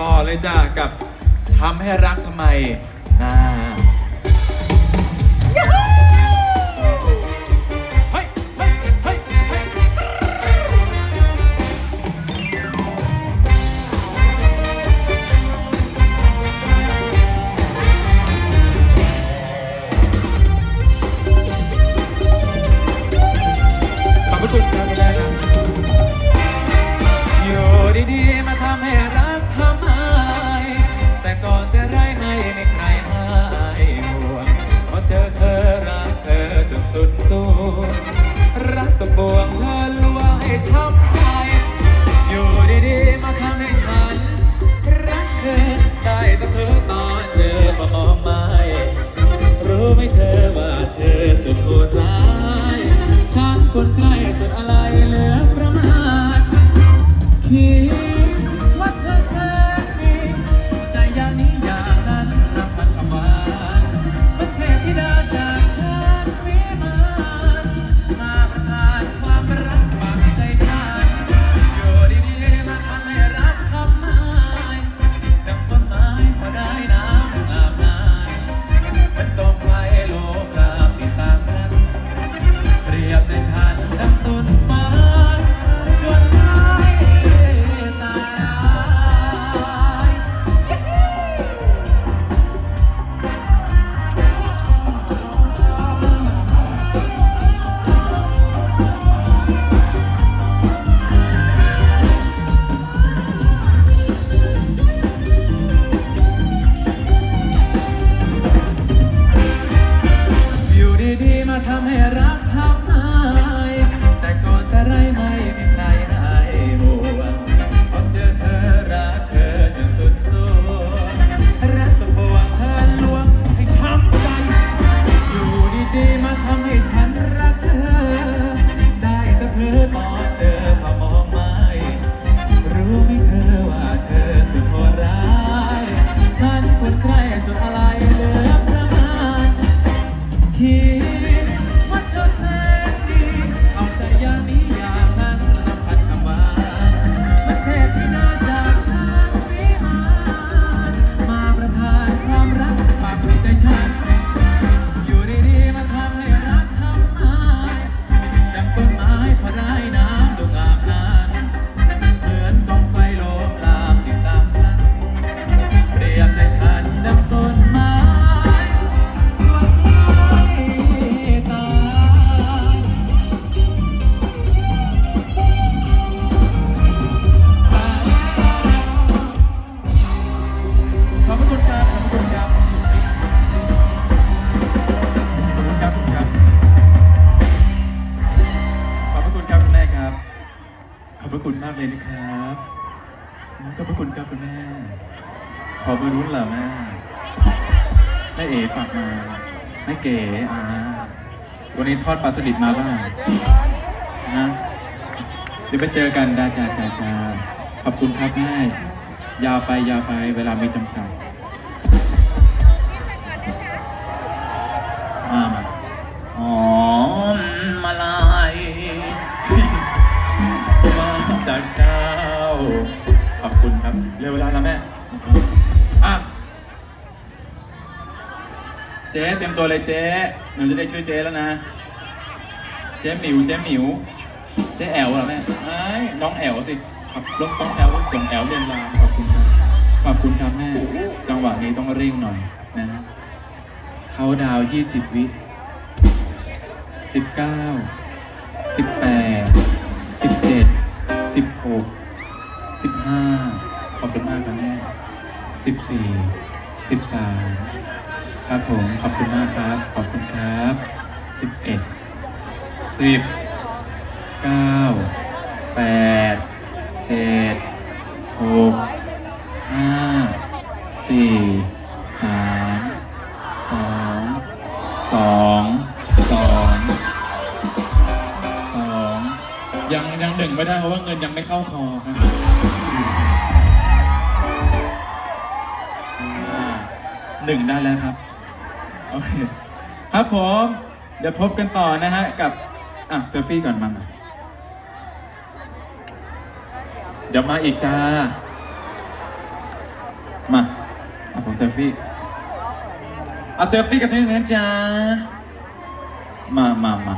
ต่อเลยจ้ากับทำให้รักทำไมนะอยู่ดีๆมาทำให้ ช้ำใจ อยู่ดีๆ มาทำให้ฉัน รักเธอได้แต่เธอตอนเจอมามองไม่รู้ไหมเธอว่าเธอสุดโหดร้ายฉันคนใกล้สุดอะไรเหลือประมาณคิด ดี พระคุณมากเลยนะครับขอบพระคุณครับคุณแม่ ขอเบอร์รุ้นเหรอแม่แม่เอ๋ฝากมาแม่เก๋อ่าวันนี้ทอดปลาสลิดมาบ้างนะเดี๋ยวไปเจอกันดาจาจาจาขอบคุณครับแม่ยาวไปยาวไปเวลามีจำกัด อะ เจ๊เตรียมตัวเลยเจ๊หนูจะได้ชื่อเจ๊แล้วนะ เจ๊หมิว เจ๊หมิว เจ๊แอลเหรอแม่ไอ้ยน้องแอลสิขับรถสองแอลส่งแอลเรียนรามขอบคุณครับขอบคุณครับแม่ จังหวะนี้ต้องเร่งหน่อยนะฮะเขาดาวยี่สิบวิสิบเก้าสิบแปดสิบเจ็ดสิบหกสิบห้า ขอบคุณมากครับแม่สิบสี่สิบสามครับผม ขอบคุณมากครับ ขอบคุณครับสิบเอ็ดสิบเก้าแปดเจ็ดหกห้าสี่สามสองสองสองสองยังยังหนึ่งไม่ได้เพราะว่าเงินยังไม่เข้าคอครับ หนึ่งได้แล้วครับ โอเค ครับผม เดี๋ยวพบกันต่อนะฮะ กับ อะเซลฟี่ก่อนมา เดี๋ยวมาอีกจ้า มาอะผมเซลฟี่เอาเซลฟี่กับที่นี่นะจ้า มามามา